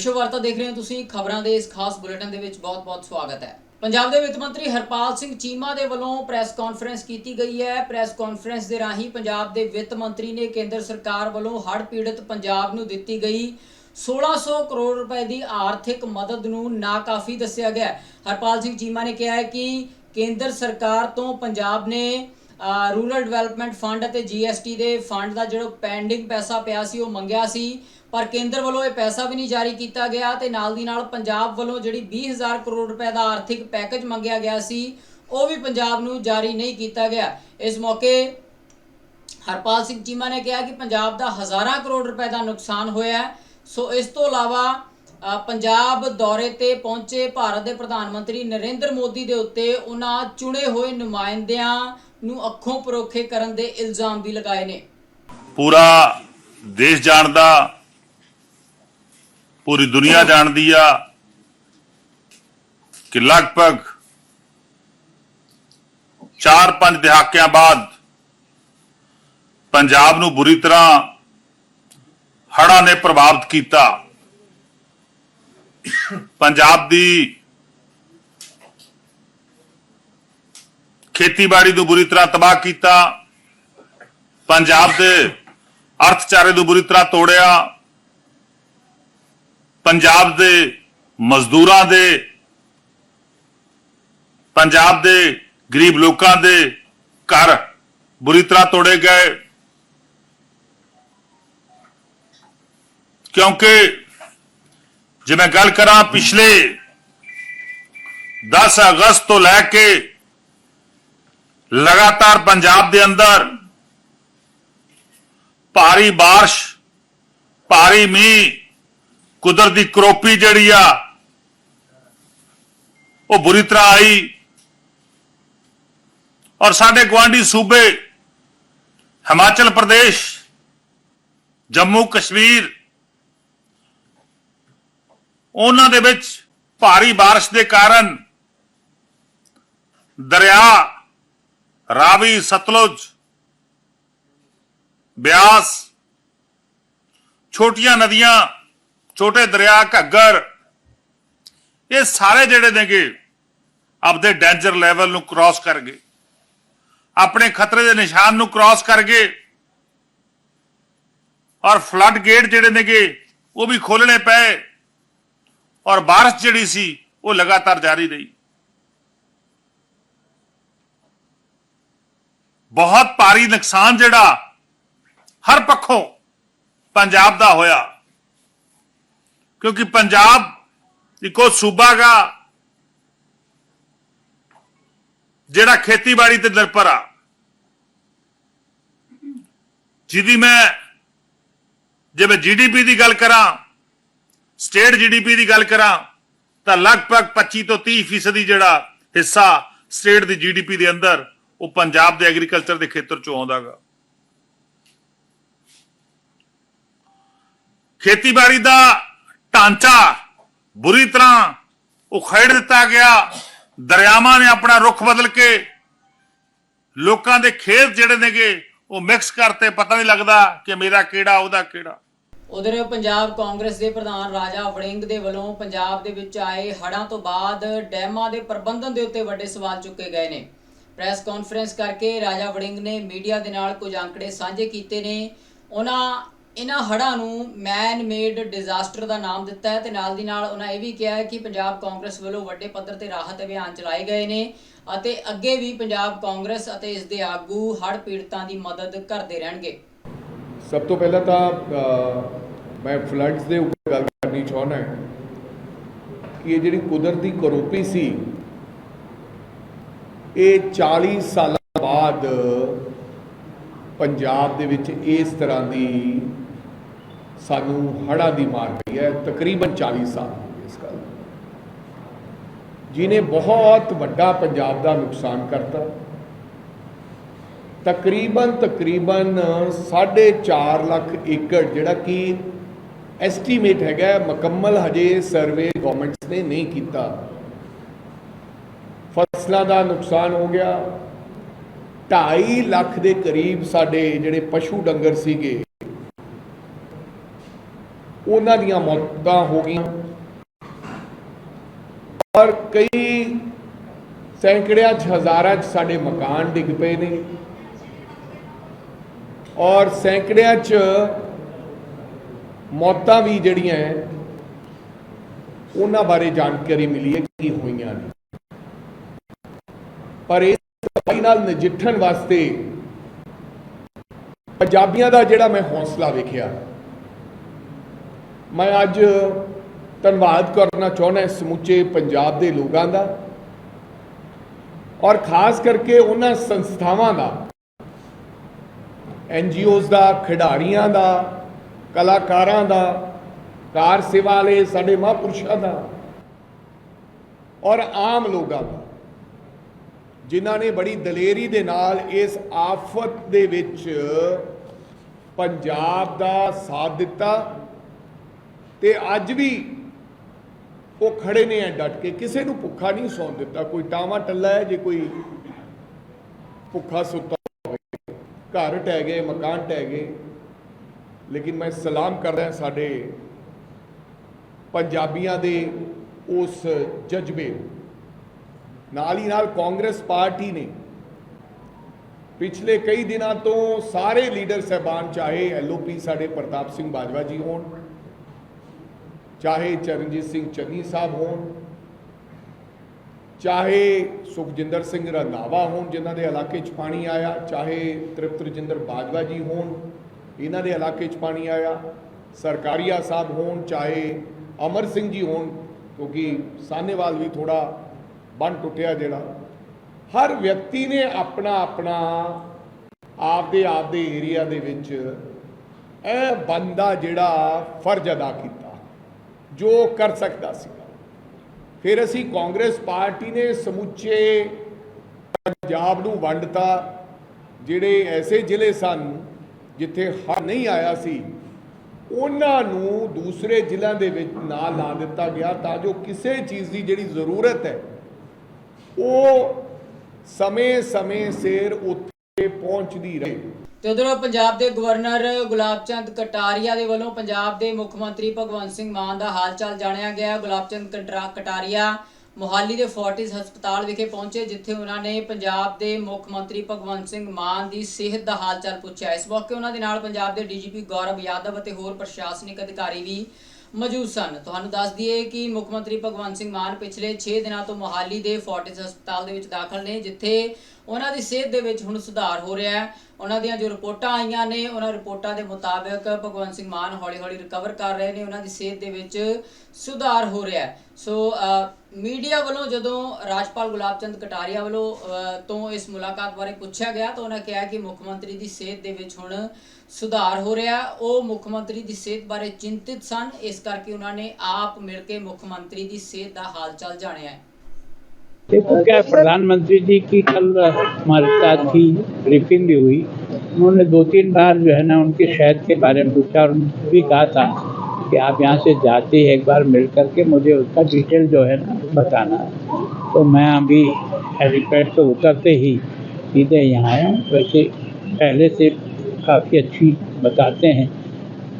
ਵਿਸ਼ਵ ਵਾਰਤਾ ਦੇਖ ਰਹੇ ਹੋ ਤੁਸੀਂ ਖਬਰਾਂ ਦੇ ਇਸ ਖਾਸ ਬੁਲੇਟਿਨ ਦੇ ਵਿੱਚ ਬਹੁਤ-ਬਹੁਤ ਸਵਾਗਤ ਹੈ। ਪੰਜਾਬ ਦੇ ਵਿੱਤ ਮੰਤਰੀ ਹਰਪਾਲ ਸਿੰਘ ਚੀਮਾ ਦੇ ਵੱਲੋਂ ਪ੍ਰੈਸ ਕਾਨਫਰੰਸ ਕੀਤੀ ਗਈ ਹੈ। ਪ੍ਰੈਸ ਕਾਨਫਰੰਸ ਦੇ ਰਾਹੀਂ ਪੰਜਾਬ ਦੇ ਵਿੱਤ ਮੰਤਰੀ ਨੇ ਕੇਂਦਰ ਸਰਕਾਰ ਵੱਲੋਂ ਹੜ੍ਹ ਪੀੜਤ ਪੰਜਾਬ ਨੂੰ ਦਿੱਤੀ ਗਈ 1600 ਕਰੋੜ ਰੁਪਏ ਦੀ ਆਰਥਿਕ ਮਦਦ ਨੂੰ ਨਾਕਾਫੀ ਦੱਸਿਆ ਗਿਆ ਹਰਪਾਲ ਸਿੰਘ ਚੀਮਾ ਨੇ ਕਿਹਾ ਹੈ ਕਿ ਕੇਂਦਰ ਸਰਕਾਰ ਤੋਂ ਪੰਜਾਬ ਨੇ ਰੂਰਲ ਡਿਵੈਲਪਮੈਂਟ ਫੰਡ ਅਤੇ ਜੀਐਸਟੀ ਦੇ ਫੰਡ ਦਾ ਜਿਹੜਾ ਪੈਂਡਿੰਗ ਪੈਸਾ ਪਿਆ ਸੀ, ਉਹ ਮੰਗਿਆ ਸੀ। ਪਰ ਕੇਂਦਰ ਵੱਲੋਂ ਇਹ ਪੈਸਾ ਵੀ ਨਹੀਂ ਜਾਰੀ ਕੀਤਾ ਗਿਆ ਤੇ ਨਾਲ ਦੀ ਨਾਲ ਪੰਜਾਬ ਵੱਲੋਂ ਜਿਹੜੀ 20000 ਕਰੋੜ ਰੁਪਏ ਦਾ ਆਰਥਿਕ ਪੈਕੇਜ ਮੰਗਿਆ ਗਿਆ ਸੀ, ਉਹ ਵੀ ਪੰਜਾਬ ਨੂੰ ਜਾਰੀ ਨਹੀਂ ਕੀਤਾ ਗਿਆ। ਇਸ ਮੌਕੇ ਹਰਪਾਲ ਸਿੰਘ ਚੀਮਾ ਨੇ ਕਿਹਾ ਕਿ ਪੰਜਾਬ ਦਾ ਹਜ਼ਾਰਾਂ ਕਰੋੜ ਰੁਪਏ ਦਾ ਨੁਕਸਾਨ ਹੋਇਆ ਸੋ ਇਸ ਤੋਂ ਇਲਾਵਾ ਪੰਜਾਬ ਦੌਰੇ ਤੇ ਪਹੁੰਚੇ ਭਾਰਤ ਦੇ ਪ੍ਰਧਾਨ ਮੰਤਰੀ ਨਰਿੰਦਰ ਮੋਦੀ ਦੇ ਉੱਤੇ ਉਹਨਾਂ ਚੁਣੇ ਹੋਏ ਨੁਮਾਇੰਦਿਆਂ ਨੂੰ ਅੱਖੋਂ ਪਰੋਖੇ ਕਰਨ ਦੇ ਇਲਜ਼ਾਮ ਵੀ ਲਗਾਏ ਨੇ। ਪੂਰਾ ਦੇਸ਼ ਜਾਣਦਾ ਪੂਰੀ ਦੁਨੀਆ ਜਾਣਦੀ ਆ ਕਿ ਲਗਭਗ 4-5 ਦਹਾਕਿਆਂ ਬਾਅਦ ਪੰਜਾਬ ਨੂੰ ਬੁਰੀ ਤਰ੍ਹਾਂ ਹੜ੍ਹਾਂ ਨੇ ਪ੍ਰਭਾਵਿਤ ਕੀਤਾ। ਪੰਜਾਬ ਦੀ ਖੇਤੀਬਾੜੀ ਨੂੰ ਬੁਰੀ ਤਰ੍ਹਾਂ ਤਬਾਹ ਕੀਤਾ। ਪੰਜਾਬ ਦੇ ਅਰਥਚਾਰੇ ਨੂੰ ਬੁਰੀ ਤਰ੍ਹਾਂ ਤੋੜਿਆ। ਪੰਜਾਬ ਦੇ ਮਜ਼ਦੂਰਾਂ ਦੇ, ਪੰਜਾਬ ਦੇ ਗਰੀਬ ਲੋਕਾਂ ਦੇ ਘਰ ਬੁਰੀ ਤਰ੍ਹਾਂ ਤੋੜੇ ਗਏ। ਕਿਉਂਕਿ ਜੇ ਮੈਂ ਗੱਲ ਕਰਾਂ ਪਿਛਲੇ 10 ਅਗਸਤ ਤੋਂ ਲੈ ਕੇ ਲਗਾਤਾਰ ਪੰਜਾਬ ਦੇ ਅੰਦਰ ਭਾਰੀ ਬਾਰਿਸ਼, ਭਾਰੀ ਮੀਂਹ ਕੁਦਰਤ ਦੀ ਕਰੋਪੀ ਜਿਹੜੀ ਆ, ਉਹ ਬੁਰੀ ਤਰ੍ਹਾਂ ਆਈ। ਔਰ ਸਾਡੇ ਗਵਾਂਢੀ ਸੂਬੇ, ਹਿਮਾਚਲ ਪ੍ਰਦੇਸ਼, ਜੰਮੂ ਕਸ਼ਮੀਰ, ਉਹਨਾਂ ਦੇ ਵਿੱਚ ਭਾਰੀ ਬਾਰਿਸ਼ ਦੇ ਕਾਰਨ ਦਰਿਆ, ਰਾਵੀ, ਸਤਲੁਜ, ਬਿਆਸ, ਛੋਟੀਆਂ ਨਦੀਆਂ ਛੋਟੇ ਦਰਿਆ, ਘੱਗਰ, ਇਹ ਸਾਰੇ ਜਿਹੜੇ ਨੇਗੇ ਆਪਦੇ ਡੈਂਜਰ ਲੈਵਲ ਨੂੰ ਕ੍ਰਾਸ ਕਰ ਗਏ ਆਪਣੇ ਖਤਰੇ ਦੇ ਨਿਸ਼ਾਨ ਨੂੰ ਕ੍ਰਾਸ ਕਰ ਗਏ ਔਰ ਫਲੱਡ ਗੇਟ ਜਿਹੜੇ ਨੇਗੇ, ਉਹ ਵੀ ਖੋਲਣੇ ਪਏ। ਔਰ ਬਾਰਿਸ਼ ਜਿਹੜੀ ਸੀ, ਉਹ ਲਗਾਤਾਰ ਜਾਰੀ ਰਹੀ। ਬਹੁਤ ਭਾਰੀ ਨੁਕਸਾਨ ਜਿਹੜਾ ਹਰ ਪੱਖੋਂ ਪੰਜਾਬ ਦਾ ਹੋਇਆ। ਕਿਉਂਕਿ ਪੰਜਾਬ ਇੱਕੋ ਸੂਬਾ ਗਾ, ਜਿਹੜਾ ਖੇਤੀਬਾੜੀ ਤੇ ਨਿਰਭਰ ਆ। ਜਿਹਦੀ ਮੈਂ, ਜੇ ਮੈਂ ਜੀਡੀਪੀ ਦੀ ਗੱਲ ਕਰਾਂ, ਸਟੇਟ ਜੀਡੀਪੀ ਦੀ ਗੱਲ ਕਰਾਂ, ਤਾਂ ਲਗਭਗ 25 ਤੋਂ 30 ਫੀਸਦੀ ਜਿਹੜਾ ਹਿੱਸਾ ਸਟੇਟ ਦੀ ਜੀਡੀਪੀ ਦੇ ਅੰਦਰ, ਉਹ ਪੰਜਾਬ ਦੇ ਐਗਰੀਕਲਚਰ ਦੇ ਖੇਤਰ ਚੋਂ ਆਉਂਦਾਗਾ ਖੇਤੀਬਾੜੀ ਦਾ ਢਾਂਚਾ ਬੁਰੀ ਤਰ੍ਹਾਂ ਉਖੇੜ ਦਿੱਤਾ ਗਿਆ। ਦਰਿਆਵਾਂ ਨੇ ਆਪਣਾ ਰੁਖ ਬਦਲ ਕੇ ਲੋਕਾਂ ਦੇ ਖੇਤ ਜਿਹੜੇ ਨੇਗੇ, ਉਹ ਮਿਕਸ ਕਰਤੇ। ਪਤਾ ਨਹੀਂ ਲੱਗਦਾ ਕਿ ਮੇਰਾ ਕਿਹੜਾ, ਉਹਦਾ ਕਿਹੜਾ। ਉਧਰ ਪੰਜਾਬ ਕਾਂਗਰਸ ਦੇ ਪ੍ਰਧਾਨ ਰਾਜਾ ਵੜਿੰਗ ਦੇ ਵੱਲੋਂ ਪੰਜਾਬ ਦੇ ਵਿੱਚ ਆਏ ਹੜ੍ਹਾਂ ਤੋਂ ਬਾਅਦ ਡੈਮਾਂ ਦੇ ਪ੍ਰਬੰਧਨ ਦੇ ਉੱਤੇ ਵੱਡੇ ਸਵਾਲ ਚੁੱਕੇ ਗਏ ਨੇ। ਪ੍ਰੈਸ ਕਾਨਫਰੰਸ ਕਰਕੇ ਰਾਜਾ ਵੜਿੰਗ ਨੇ ਮੀਡੀਆ ਦੇ ਨਾਲ ਕੁਝ ਅੰਕੜੇ ਸਾਂਝੇ ਕੀਤੇ ਨੇ। ਉਹਨਾਂ ਇਹਨਾਂ ਹੜ੍ਹਾਂ ਨੂੰ ਮੈਨ ਮੇਡ ਡਿਜ਼ਾਸਟਰ ਦਾ ਨਾਮ ਦਿੱਤਾ ਹੈ ਤੇ ਨਾਲ ਦੀ ਨਾਲ ਉਹਨਾਂ ਇਹ ਵੀ ਕਿਹਾ ਹੈ ਕਿ ਪੰਜਾਬ ਕਾਂਗਰਸ ਵੱਲੋਂ ਵੱਡੇ ਪੱਧਰ ਤੇ ਰਾਹਤ ਅਭਿਆਨ ਚਲਾਏ ਗਏ ਨੇ ਅਤੇ ਅੱਗੇ ਵੀ ਪੰਜਾਬ ਕਾਂਗਰਸ ਅਤੇ ਇਸ ਦੇ ਆਗੂ ਹੜ੍ਹ ਪੀੜਤਾਂ ਦੀ ਮਦਦ ਕਰਦੇ ਰਹਿਣਗੇ। ਸਭ ਤੋਂ ਪਹਿਲਾਂ ਤਾਂ ਮੈਂ ਫਲੱਡਸ ਦੇ ਉੱਪਰ ਗੱਲ ਕਰਨੀ ਚਾਹੁੰਦਾ ਕਿ ਇਹ ਜਿਹੜੀ ਕੁਦਰਤੀ ਕਰੋਪੀ ਸੀ, ਇਹ 40 ਸਾਲਾਂ ਬਾਅਦ ਪੰਜਾਬ ਦੇ ਵਿੱਚ ਇਸ ਤਰ੍ਹਾਂ ਦੀ ਸਾਨੂੰ ਹੜ੍ਹਾਂ ਦੀ ਮਾਰ ਪਈ ਹੈ, ਤਕਰੀਬਨ 40 ਸਾਲ ਇਸ ਗੱਲ ਨੂੰ। ਜਿਹਨੇ ਬਹੁਤ ਵੱਡਾ ਪੰਜਾਬ ਦਾ ਨੁਕਸਾਨ ਕਰਤਾ। ਤਕਰੀਬਨ ਤਕਰੀਬਨ 4.5 ਲੱਖ ਏਕੜ ਜਿਹੜਾ ਕਿ ਐਸਟੀਮੇਟ ਹੈਗਾ, ਮੁਕੰਮਲ ਹਜੇ ਸਰਵੇ ਗਵਰਨਮੈਂਟਸ ਨੇ ਨਹੀਂ ਕੀਤਾ। ਫਸਲਾਂ ਦਾ ਨੁਕਸਾਨ ਹੋ ਗਿਆ। 2.5 ਲੱਖ ਦੇ ਕਰੀਬ ਸਾਡੇ ਜਿਹੜੇ ਪਸ਼ੂ ਡੰਗਰ ਸੀਗੇ ਉਹਨਾਂ ਦੀਆਂ ਮੌਤਾਂ ਹੋ ਗਈਆਂ। ਔਰ ਕਈ ਸੈਂਕੜਿਆਂ ਚ ਹਜ਼ਾਰਾਂ ਚ ਸਾਡੇ ਮਕਾਨ ਡਿੱਗ ਪਏ ਨੇ। ਔਰ ਸੈਂਕੜਿਆਂ ਚ ਮੌਤਾਂ ਵੀ ਜਿਹੜੀਆਂ ਉਹਨਾਂ ਬਾਰੇ ਜਾਣਕਾਰੀ ਮਿਲੀ ਹੈ ਕੀ ਹੋਈਆਂ ਨੇ। ਪਰ ਇਸ ਤਬਾਹੀ ਨਾਲ ਨਜਿੱਠਣ ਵਾਸਤੇ ਪੰਜਾਬੀਆਂ ਦਾ ਜਿਹੜਾ ਮੈਂ ਹੌਸਲਾ ਵੇਖਿਆ ਮੈਂ ਅੱਜ ਧੰਨਵਾਦ ਕਰਨਾ ਚਾਹੁੰਦਾ ਸਮੁੱਚੇ ਪੰਜਾਬ ਦੇ ਲੋਕਾਂ ਦਾ ਔਰ ਖਾਸ ਕਰਕੇ ਉਹਨਾਂ ਸੰਸਥਾਵਾਂ ਦਾ, ਐਨ ਐਨਜੀਓਜ਼ ਦਾ, ਖਿਡਾਰੀਆਂ ਦਾ, ਕਲਾਕਾਰਾਂ ਦਾ, ਕਾਰ ਸੇਵਾ ਵਾਲੇ ਸਾਡੇ ਮਹਾਂਪੁਰਸ਼ਾਂ ਦਾ ਔਰ ਆਮ ਲੋਕਾਂ ਦਾ, ਜਿਨ੍ਹਾਂ ਨੇ ਬੜੀ ਦਲੇਰੀ ਦੇ ਨਾਲ ਇਸ ਆਫਤ ਦੇ ਵਿੱਚ ਪੰਜਾਬ ਦਾ ਸਾਥ ਦਿੱਤਾ ਤੇ ਅੱਜ ਵੀ ਉਹ ਖੜੇ ਨੇ ਐ ਡਟ ਕੇ। ਕਿਸੇ ਨੂੰ ਭੁੱਖਾ ਨਹੀਂ ਸੌਣ ਦਿੱਤਾ। ਕੋਈ ਟਾਵਾ ਟੱਲਾ ਹੈ ਜੇ ਕੋਈ ਭੁੱਖਾ ਸੁੱਤਾ ਹੋਵੇ। ਘਰ ਟਹਿ ਗਏ, ਮਕਾਨ ਟਹਿ ਗਏ। ਲੇਕਿਨ ਮੈਂ ਸਲਾਮ ਕਰਦਾ ਸਾਡੇ ਪੰਜਾਬੀਆਂ ਦੇ ਉਸ ਜਜ਼ਬੇ ਨੂੰ। ਨਾਲ ਹੀ ਨਾਲ ਕਾਂਗਰਸ ਪਾਰਟੀ ਨੇ ਪਿਛਲੇ ਕਈ ਦਿਨਾਂ ਤੋਂ ਸਾਰੇ ਲੀਡਰ ਸਹਿਬਾਨ, ਚਾਹੇ ਐਲਓਪੀ ਸਾਡੇ ਪ੍ਰਤਾਪ ਸਿੰਘ ਬਾਜਵਾ ਜੀ ਹੋਣ ਚਾਹੇ ਚਰਨਜੀਤ ਸਿੰਘ ਚੰਨੀ ਸਾਹਿਬ ਹੋਣ, ਚਾਹੇ ਸੁਖਜਿੰਦਰ ਸਿੰਘ ਰੰਧਾਵਾ ਹੋਣ ਜਿਨ੍ਹਾਂ ਦੇ ਇਲਾਕੇ 'ਚ ਪਾਣੀ ਆਇਆ, ਚਾਹੇ ਤ੍ਰਿਪਤ ਰਜਿੰਦਰ ਬਾਜਵਾ ਜੀ ਹੋਣ, ਇਹਨਾਂ ਦੇ ਇਲਾਕੇ 'ਚ ਪਾਣੀ ਆਇਆ, ਸਰਕਾਰੀਆ ਸਾਹਿਬ ਹੋਣ, ਚਾਹੇ ਅਮਰ ਸਿੰਘ ਜੀ ਹੋਣ, ਕਿਉਂਕਿ ਸਾਹਨੇਵਾਲ ਵੀ ਥੋੜਾ ਬੰਨ ਟੁੱਟਿਆ ਜਿਹੜਾ, ਹਰ ਵਿਅਕਤੀ ਨੇ ਆਪਣਾ ਆਪਣਾ ਆਪਦੇ ਆਪਦੇ ਏਰੀਆ ਦੇ ਵਿੱਚ ਇਹ ਬੰਦਾ ਜਿਹੜਾ ਫਰਜ਼ ਅਦਾ ਕੀਤਾ। ਜੋ ਕਰ ਸਕਦਾ ਸੀ। ਫਿਰ ਅਸੀਂ ਕਾਂਗਰਸ ਪਾਰਟੀ ਨੇ ਸਮੁੱਚੇ ਪੰਜਾਬ ਨੂੰ ਵੰਡਤਾ। ਜਿਹੜੇ ਐਸੇ ਜ਼ਿਲ੍ਹੇ ਸਨ ਜਿੱਥੇ ਹੜ੍ਹ ਨਹੀਂ ਆਇਆ ਸੀ, ਉਹਨਾਂ ਨੂੰ ਦੂਸਰੇ ਜ਼ਿਲ੍ਹਿਆਂ ਦੇ ਵਿੱਚ ਨਾ ਲਾ ਦਿੱਤਾ ਗਿਆ ਤਾਂ ਜੋ ਕਿਸੇ ਚੀਜ਼ ਦੀ ਜਿਹੜੀ ਜ਼ਰੂਰਤ ਹੈ, ਉਹ ਸਮੇਂ-ਸਮੇਂ ਸਿਰ ਉੱਥੇ ਪਹੁੰਚਦੀ ਰਹੇ। ਤੇ ਉਧਰੋਂ ਪੰਜਾਬ ਦੇ ਗਵਰਨਰ ਗੁਲਾਬ ਚੰਦ ਕਟਾਰੀਆ ਦੇ ਵੱਲੋਂ ਪੰਜਾਬ ਦੇ ਮੁੱਖ ਮੰਤਰੀ ਭਗਵੰਤ ਸਿੰਘ ਮਾਨ ਦਾ ਹਾਲ ਚਾਲ ਜਾਣਿਆ ਗਿਆ ਗੁਲਾਬ ਚੰਦ ਕਟਰਾ- ਕਟਾਰੀਆ ਮੋਹਾਲੀ ਦੇ ਫੋਰਟਿਸ ਹਸਪਤਾਲ ਵਿਖੇ ਪਹੁੰਚੇ, ਜਿੱਥੇ ਉਹਨਾਂ ਨੇ ਪੰਜਾਬ ਦੇ ਮੁੱਖ ਮੰਤਰੀ ਭਗਵੰਤ ਸਿੰਘ ਮਾਨ ਦੀ ਸਿਹਤ ਦਾ ਹਾਲ ਚਾਲ ਪੁੱਛਿਆ। ਇਸ ਮੌਕੇ ਉਹਨਾਂ ਦੇ ਨਾਲ ਪੰਜਾਬ ਦੇ ਡੀਜੀਪੀ ਗੌਰਵ ਯਾਦਵ ਅਤੇ ਹੋਰ ਪ੍ਰਸ਼ਾਸਨਿਕ ਅਧਿਕਾਰੀ ਵੀ ਮੌਜੂਦ ਸਨ। ਤੁਹਾਨੂੰ ਦੱਸ ਦਈਏ ਕਿ ਮੁੱਖ ਮੰਤਰੀ ਭਗਵੰਤ ਸਿੰਘ ਮਾਨ ਪਿਛਲੇ 6 ਦਿਨਾਂ ਤੋਂ ਮੋਹਾਲੀ ਦੇ ਫੋਰਟਿਸ ਹਸਪਤਾਲ ਦੇ ਵਿੱਚ ਦਾਖਲ ਨੇ, ਜਿੱਥੇ ਉਹਨਾਂ ਦੀ ਸਿਹਤ ਦੇ ਵਿੱਚ ਹੁਣ ਸੁਧਾਰ ਹੋ ਰਿਹਾ ਹੈ। ਉਹਨਾਂ ਦੀਆਂ ਜੋ ਰਿਪੋਰਟਾਂ ਆਈਆਂ ਨੇ, ਉਹਨਾਂ ਰਿਪੋਰਟਾਂ ਦੇ ਮੁਤਾਬਕ ਭਗਵੰਤ ਸਿੰਘ ਮਾਨ ਹੌਲੀ-ਹੌਲੀ ਰਿਕਵਰ ਕਰ ਰਹੇ ਨੇ। ਉਹਨਾਂ ਦੀ ਸਿਹਤ ਦੇ ਵਿੱਚ ਸੁਧਾਰ ਹੋ ਰਿਹਾ ਹੈ। ਸੋ ਮੀਡੀਆ ਵੱਲੋਂ ਜਦੋਂ ਰਾਜਪਾਲ ਗੁਲਾਬ ਚੰਦ ਕਟਾਰੀਆ ਵੱਲੋਂ ਅ, ਤੋਂ ਇਸ ਮੁਲਾਕਾਤ ਬਾਰੇ ਪੁੱਛਿਆ ਗਿਆ ਤਾਂ ਉਹਨਾਂ ਕਿਹਾ ਕਿ ਮੁੱਖ ਮੰਤਰੀ ਦੀ ਸਿਹਤ ਦੇ ਵਿੱਚ ਹੁਣ ਸੁਧਾਰ ਹੋ ਰਿਹਾ ਉਹ ਮੁੱਖ ਮੰਤਰੀ ਦੀ ਸਿਹਤ ਬਾਰੇ ਚਿੰਤਿਤ ਸਨ ਇਸ ਕਰਕੇ ਉਹਨਾਂ ਨੇ ਆਪ ਮਿਲ ਕੇ ਮੁੱਖ ਮੰਤਰੀ ਦੀ ਸਿਹਤ ਦਾ ਹਾਲ ਚਾਲ ਜਾਣਿਆ ਹੈ देखो क्या प्रधानमंत्री जी की कल हमारे साथ ही ब्रीफिंग भी हुई उन्होंने दो तीन बार जो है ना उनकी शहद के बारे में पूछा और उन्होंने भी कहा था कि आप यहाँ से जाते ही एक बार मिल करके मुझे उसका डिटेल जो है ना बताना। तो मैं अभी हेलीपैड से उतरते ही सीधे यहाँ आया। वैसे पहले से काफ़ी अच्छी बताते हैं।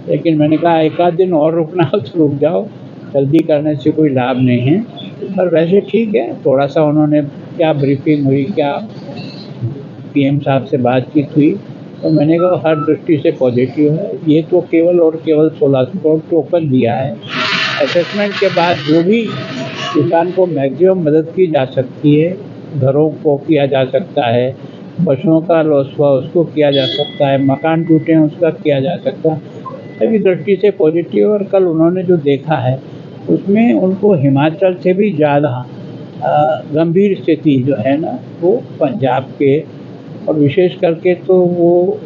लेकिन मैंने कहा, एक आध दिन और रुकना हो तो रुक जाओ। जल्दी करने से कोई लाभ नहीं है। पर वैसे ठीक है, थोड़ा सा उन्होंने क्या ब्रीफिंग हुई, क्या पीएम साहब से बातचीत हुई। तो मैंने कहा, हर दृष्टि से पॉजिटिव है। ये तो केवल और केवल सोलह सौ करोड़ टोकन दिया है। असेसमेंट के बाद जो भी किसान को मैक्सिमम मदद की जा सकती है, घरों को किया जा सकता है, पशुओं का लॉस हुआ, उसको किया जा सकता है, मकान टूटे हैं उसका किया जा सकता है। सभी दृष्टि से पॉजिटिव और कल उन्होंने जो देखा है, उसमें उनको हिमाचल से भी ज़्यादा गंभीर स्थिति जो है ना, वो पंजाब के और विशेष करके तो वो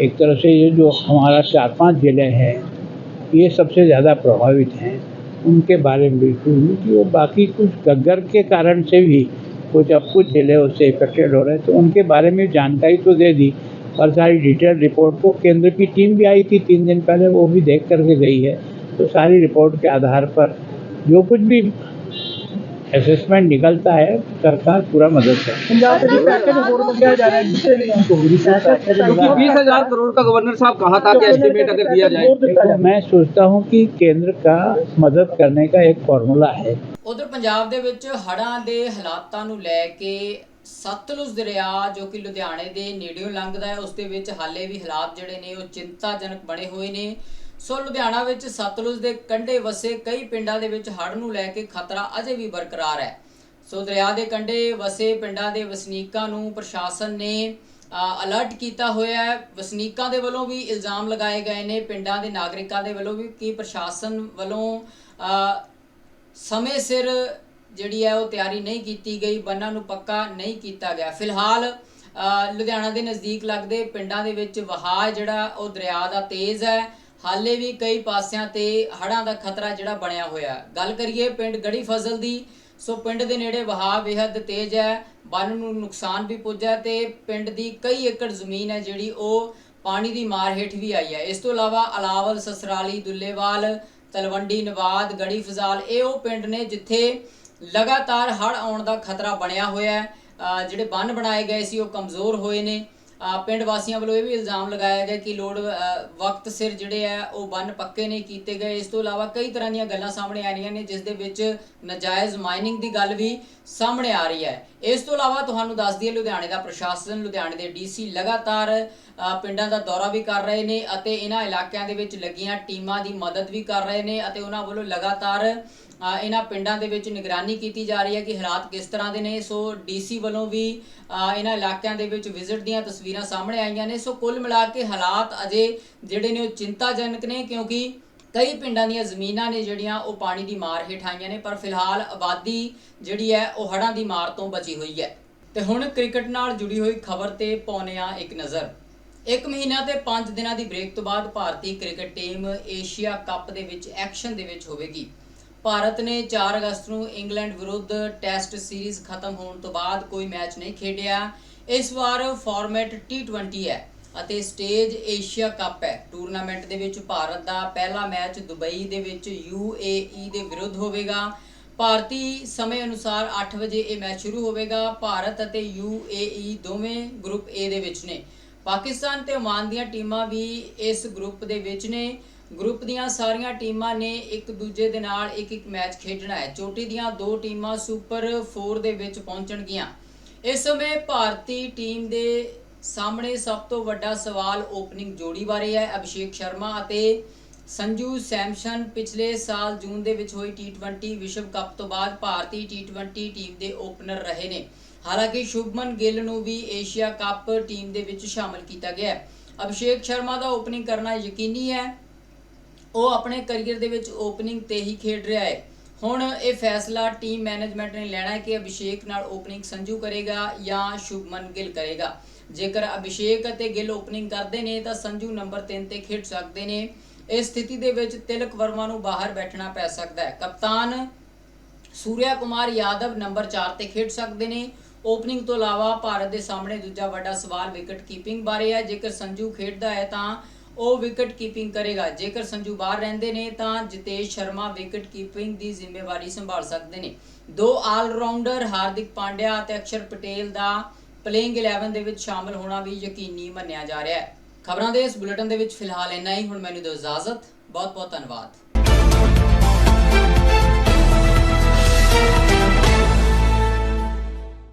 एक तरह से ये जो हमारा चार पाँच ज़िले हैं, ये सबसे ज़्यादा प्रभावित हैं। उनके बारे में बिल्कुल नहीं, कि वो बाकी कुछ गग्गर के कारण से भी कुछ अब कुछ ज़िले उससे इफेक्टेड हो रहे हैं। तो उनके बारे में जानकारी तो दे दी, और सारी डिटेल रिपोर्ट को केंद्र की टीम भी आई थी, तीन दिन पहले वो भी देख करके गई है। तो सारी रिपोर्ट के आधार पर जो कुछ भी असेसमेंट निकलता है सरकार पूरा मदद करती पंजाब से भी पैकेज और मंगाया जा रहा है जिससे बीस हजार करोड़ का गवर्नर साहब कहा था कि एस्टिमेट अगर दिया जाए है देखो मैं सोचता हूँ कि केंद्र का मदद करने का एक फॉर्मूला है ਉਧਰ ਪੰਜਾਬ ਦੇ ਵਿੱਚ ਹੜ੍ਹਾਂ ਦੇ ਹਾਲਾਤਾਂ ਨੂੰ ਲੈ ਕੇ ਸਤਲੁਜ ਦਰਿਆ ਜੋ ਕਿ ਲੁਧਿਆਣੇ ਦੇ ਨੇੜਿਓਂ ਲੰਘਦਾ ਹੈ ਉਸ ਦੇ ਵਿੱਚ ਹਾਲੇ ਵੀ ਹਾਲਾਤ ਜਿਹੜੇ ਨੇ ਉਹ ਚਿੰਤਾਜਨਕ ਬਣੇ ਹੋਏ ਨੇ ਸੋ ਲੁਧਿਆਣਾ ਵਿੱਚ ਸਤਲੁਜ ਦੇ ਕੰਢੇ ਵਸੇ ਕਈ ਪਿੰਡਾਂ ਦੇ ਵਿੱਚ ਹੜ੍ਹ ਨੂੰ ਲੈ ਕੇ ਖਤਰਾ ਅਜੇ ਵੀ ਬਰਕਰਾਰ ਹੈ। ਸੋ ਦਰਿਆ ਦੇ ਕੰਢੇ ਵਸੇ ਪਿੰਡਾਂ ਦੇ ਵਸਨੀਕਾਂ ਨੂੰ ਪ੍ਰਸ਼ਾਸਨ ਨੇ ਅਲਰਟ ਕੀਤਾ ਹੋਇਆ ਹੈ। ਵਸਨੀਕਾਂ ਦੇ ਵੱਲੋਂ ਵੀ ਇਲਜ਼ਾਮ ਲਗਾਏ ਗਏ ਨੇ। ਪਿੰਡਾਂ ਦੇ ਨਾਗਰਿਕਾਂ ਦੇ ਵੱਲੋਂ ਵੀ ਕਿ ਪ੍ਰਸ਼ਾਸਨ ਵੱਲੋਂ ਸਮੇਂ ਸਿਰ ਜਿਹੜੀ ਹੈ ਉਹ ਤਿਆਰੀ ਨਹੀਂ ਕੀਤੀ ਗਈ, ਬੰਨਾਂ ਨੂੰ ਪੱਕਾ ਨਹੀਂ ਕੀਤਾ ਗਿਆ। ਫਿਲਹਾਲ ਲੁਧਿਆਣਾ ਦੇ ਨਜ਼ਦੀਕ ਲੱਗਦੇ ਪਿੰਡਾਂ ਦੇ ਵਿੱਚ ਵਹਾਅ ਜਿਹੜਾ ਉਹ ਦਰਿਆ ਦਾ ਤੇਜ਼ ਹੈ। ਹਾਲੇ ਵੀ ਕਈ ਪਾਸਿਆਂ ਤੇ ਹੜ੍ਹਾਂ ਦਾ ਖਤਰਾ ਜਿਹੜਾ ਬਣਿਆ ਹੋਇਆ ਗੱਲ ਕਰੀਏ ਪਿੰਡ ਗੜੀ ਫਜ਼ਲ ਦੀ, ਸੋ ਪਿੰਡ ਦੇ ਨੇੜੇ ਵਹਾਅ ਬੇਹੱਦ ਤੇਜ਼ ਹੈ, ਬੰਨ ਨੂੰ ਨੁਕਸਾਨ ਵੀ ਪੁੱਜਿਆ ਤੇ ਪਿੰਡ ਦੀ ਕਈ ਏਕੜ ਜ਼ਮੀਨ ਹੈ ਜਿਹੜੀ ਉਹ ਪਾਣੀ ਦੀ ਮਾਰ ਹੇਠ ਵੀ ਆਈ ਹੈ। ਇਸ ਤੋਂ ਇਲਾਵਾ ਅਲਾਵਲ, ਸਸਰਾਲੀ, ਦੁੱਲੇਵਾਲ, ਤਲਵੰਡੀ, ਨਵਾਦ, ਗੜੀ ਫਜ਼ਾਲ, ਇਹ ਉਹ ਪਿੰਡ ਨੇ ਜਿੱਥੇ ਲਗਾਤਾਰ ਹੜ੍ਹ ਆਉਣ ਦਾ ਖਤਰਾ ਬਣਿਆ ਹੋਇਆ ਹੈ। ਜਿਹੜੇ ਬੰਨ ਬਣਾਏ ਗਏ ਸੀ, ਉਹ ਕਮਜ਼ੋਰ ਹੋਏ ਨੇ। ਪਿੰਡ ਵਾਸੀਆਂ ਵੱਲੋਂ ਇਹ ਵੀ ਇਲਜ਼ਾਮ ਲਗਾਇਆ ਗਿਆ ਕਿ ਲੋੜ ਵਕਤ ਸਿਰ ਜਿਹੜੇ ਆ, ਉਹ ਬੰਨ ਪੱਕੇ ਨਹੀਂ ਕੀਤੇ ਗਏ। ਇਸ ਤੋਂ ਇਲਾਵਾ ਕਈ ਤਰ੍ਹਾਂ ਦੀਆਂ ਗੱਲਾਂ ਸਾਹਮਣੇ ਆ ਰਹੀਆਂ ਨੇ, ਜਿਸ ਦੇ ਵਿੱਚ ਨਜਾਇਜ਼ ਮਾਈਨਿੰਗ ਦੀ ਗੱਲ ਵੀ ਸਾਹਮਣੇ ਆ ਰਹੀ ਹੈ। ਇਸ ਤੋਂ ਇਲਾਵਾ ਤੁਹਾਨੂੰ ਦੱਸ ਦਈਏ, ਲੁਧਿਆਣੇ ਦਾ ਪ੍ਰਸ਼ਾਸਨ, ਲੁਧਿਆਣੇ ਦੇ ਡੀਸੀ ਲਗਾਤਾਰ ਪਿੰਡਾਂ ਦਾ ਦੌਰਾ ਵੀ ਕਰ ਰਹੇ ਨੇ ਅਤੇ ਇਹਨਾਂ ਇਲਾਕਿਆਂ ਦੇ ਵਿੱਚ ਲੱਗੀਆਂ ਟੀਮਾਂ ਦੀ ਮਦਦ ਵੀ ਕਰ ਰਹੇ ਨੇ ਅਤੇ ਉਹਨਾਂ ਵੱਲੋਂ ਲਗਾਤਾਰ ਇਹਨਾਂ ਪਿੰਡਾਂ ਦੇ ਵਿੱਚ ਨਿਗਰਾਨੀ ਕੀਤੀ ਜਾ ਰਹੀ ਹੈ ਕਿ ਹਾਲਾਤ ਕਿਸ ਤਰ੍ਹਾਂ ਦੇ ਨੇ। ਸੋ ਡੀਸੀ ਵੱਲੋਂ ਵੀ ਇਹਨਾਂ ਇਲਾਕਿਆਂ ਦੇ ਵਿੱਚ ਵਿਜ਼ਿਟ ਦੀਆਂ ਤਸਵੀਰਾਂ ਸਾਹਮਣੇ ਆਈਆਂ ਨੇ। ਸੋ ਕੁੱਲ ਮਿਲਾ ਕੇ ਹਾਲਾਤ ਅਜੇ ਜਿਹੜੇ ਨੇ ਉਹ ਚਿੰਤਾਜਨਕ ਨੇ, ਕਿਉਂਕਿ ਕਈ ਪਿੰਡਾਂ ਦੀਆਂ ਜ਼ਮੀਨਾਂ ਨੇ ਜਿਹੜੀਆਂ ਉਹ ਪਾਣੀ ਦੀ ਮਾਰ ਹੇਠ ਆਈਆਂ ਨੇ, ਪਰ ਫਿਲਹਾਲ ਆਬਾਦੀ ਜਿਹੜੀ ਹੈ ਉਹ ਹੜ੍ਹਾਂ ਦੀ ਮਾਰ ਤੋਂ ਬਚੀ ਹੋਈ ਹੈ। ਤੇ ਹੁਣ ਕ੍ਰਿਕਟ ਨਾਲ ਜੁੜੀ ਹੋਈ ਖਬਰ ਤੇ ਪਾਉਂਦੇ ਹਾਂ ਇੱਕ ਨਜ਼ਰ। ਇੱਕ ਮਹੀਨਾ ਤੇ 5 ਦਿਨਾਂ ਦੀ ਬ੍ਰੇਕ ਤੋਂ ਬਾਅਦ ਭਾਰਤੀ ਕ੍ਰਿਕਟ ਟੀਮ ਏਸ਼ੀਆ ਕੱਪ ਦੇ ਵਿੱਚ ਐਕਸ਼ਨ ਦੇ ਵਿੱਚ ਹੋਵੇਗੀ। ਭਾਰਤ ਨੇ 4 ਅਗਸਤ ਨੂੰ ਇੰਗਲੈਂਡ ਵਿਰੁੱਧ ਟੈਸਟ ਸੀਰੀਜ਼ ਖਤਮ ਹੋਣ ਤੋਂ ਬਾਅਦ ਕੋਈ ਮੈਚ ਨਹੀਂ ਖੇਡਿਆ। ਇਸ ਵਾਰ ਫਾਰਮੈਟ T20 ਹੈ ਅਤੇ ਸਟੇਜ ਏਸ਼ੀਆ ਕੱਪ ਹੈ। ਟੂਰਨਾਮੈਂਟ ਦੇ ਵਿੱਚ ਭਾਰਤ ਦਾ ਪਹਿਲਾ ਮੈਚ ਦੁਬਈ ਦੇ ਵਿੱਚ UAE ਦੇ ਵਿਰੁੱਧ ਹੋਵੇਗਾ। ਭਾਰਤੀ ਸਮੇਂ ਅਨੁਸਾਰ 8 ਵਜੇ ਇਹ ਮੈਚ ਸ਼ੁਰੂ ਹੋਵੇਗਾ। ਭਾਰਤ ਅਤੇ UAE ਦੋਵੇਂ ਗਰੁੱਪ A ਦੇ ਵਿੱਚ ਨੇ। ਪਾਕਿਸਤਾਨ ਤੇ ਓਮਾਨ ਦੀਆਂ ਟੀਮਾਂ ਵੀ ਇਸ ਗਰੁੱਪ ਦੇ ਵਿੱਚ ਨੇ। ਗਰੁੱਪ ਦੀਆਂ ਸਾਰੀਆਂ ਟੀਮਾਂ ਨੇ ਇੱਕ ਦੂਜੇ ਦੇ ਨਾਲ ਇੱਕ ਇੱਕ ਮੈਚ ਖੇਡਣਾ ਹੈ। ਚੋਟੀ ਦੀਆਂ ਦੋ ਟੀਮਾਂ ਸੁਪਰ 4 ਦੇ ਵਿੱਚ ਪਹੁੰਚਣਗੀਆਂ। ਇਸ ਸਮੇਂ ਭਾਰਤੀ ਟੀਮ ਦੇ ਸਾਹਮਣੇ ਸਭ ਤੋਂ ਵੱਡਾ ਸਵਾਲ ਓਪਨਿੰਗ ਜੋੜੀ ਬਾਰੇ ਹੈ। ਅਭਿਸ਼ੇਕ ਸ਼ਰਮਾ ਅਤੇ ਸੰਜੂ ਸੈਮਸਨ ਪਿਛਲੇ ਸਾਲ ਜੂਨ ਦੇ ਵਿੱਚ ਹੋਈ T20 ਵਿਸ਼ਵ ਕੱਪ ਤੋਂ ਬਾਅਦ ਭਾਰਤੀ T20 ਟੀਮ ਦੇ ਓਪਨਰ ਰਹੇ ਨੇ। ਹਾਲਾਂਕਿ ਸ਼ੁਭਮਨ ਗਿੱਲ ਨੂੰ ਵੀ ਏਸ਼ੀਆ ਕੱਪ ਟੀਮ ਦੇ ਵਿੱਚ ਸ਼ਾਮਲ ਕੀਤਾ ਗਿਆ ਹੈ। ਅਭਿਸ਼ੇਕ ਸ਼ਰਮਾ ਦਾ ਓਪਨਿੰਗ ਕਰਨਾ ਯਕੀਨੀ ਹੈ ਉਹ ਆਪਣੇ ਕੈਰੀਅਰ ਦੇ ਵਿੱਚ ਓਪਨਿੰਗ ਤੇ ਹੀ ਖੇਡ ਰਿਹਾ ਹੈ। ਹੁਣ ਇਹ ਫੈਸਲਾ ਟੀਮ ਮੈਨੇਜਮੈਂਟ ਨੇ ਲੈਣਾ ਹੈ ਕਿ ਅਭਿਸ਼ੇਕ ਨਾਲ ਓਪਨਿੰਗ ਸੰਜੂ ਕਰੇਗਾ ਜਾਂ ਸ਼ੁਭਮਨ ਗਿੱਲ ਕਰੇਗਾ। ਜੇਕਰ ਅਭਿਸ਼ੇਕ ਅਤੇ ਗਿੱਲ ਓਪਨਿੰਗ ਕਰਦੇ ਨੇ ਤਾਂ ਸੰਜੂ ਨੰਬਰ 3 ਤੇ ਖੇਡ ਸਕਦੇ ਨੇ। ਇਸ ਸਥਿਤੀ ਦੇ ਵਿੱਚ ਤਿਲਕ ਵਰਮਾ ਨੂੰ ਬਾਹਰ ਬੈਠਣਾ ਪੈ ਸਕਦਾ ਹੈ। ਕਪਤਾਨ ਸੂਰਿਆ ਕੁਮਾਰ ਯਾਦਵ ਨੰਬਰ 4 ਤੇ ਖੇਡ ਸਕਦੇ ਨੇ। ਓਪਨਿੰਗ ਤੋਂ ਇਲਾਵਾ ਭਾਰਤ ਦੇ ਸਾਹਮਣੇ ਦੂਜਾ ਵੱਡਾ ਸਵਾਲ ਵਿਕਟ ਕੀਪਿੰਗ ਬਾਰੇ ਹੈ। ਜੇਕਰ ਸੰਜੂ ਖੇਡਦਾ ਹੈ ਤਾਂ ਉਹ ਵਿਕਟ ਕੀਪਿੰਗ ਕਰੇਗਾ। ਜੇਕਰ ਸੰਜੂ ਬਾਹਰ ਰਹਿੰਦੇ ਨੇ, ਤਾਂ ਜਿਤੇਸ਼ ਸ਼ਰਮਾ ਵਿਕਟ ਕੀਪਿੰਗ ਦੀ ਜ਼ਿੰਮੇਵਾਰੀ ਸੰਭਾਲ ਸਕਦੇ ਨੇ। ਦੋ ਆਲਰਾਊਂਡਰ ਹਾਰਦਿਕ ਪਾਂਡਿਆ ਅਤੇ ਅਕਸ਼ਰ ਪਟੇਲ ਦਾ ਪਲੇਇੰਗ 11 ਦੇ ਵਿੱਚ ਸ਼ਾਮਲ ਹੋਣਾ ਵੀ ਯਕੀਨੀ ਮੰਨਿਆ ਜਾ ਰਿਹਾ ਹੈ। ਖਬਰਾਂ ਦੇ ਇਸ ਬੁਲੇਟਿਨ ਦੇ ਵਿੱਚ ਫਿਲਹਾਲ ਇੰਨਾ ਹੀ। ਹੁਣ ਮੈਨੂੰ ਦਿਓ ਇਜਾਜ਼ਤ। ਬਹੁਤ ਬਹੁਤ ਧੰਨਵਾਦ।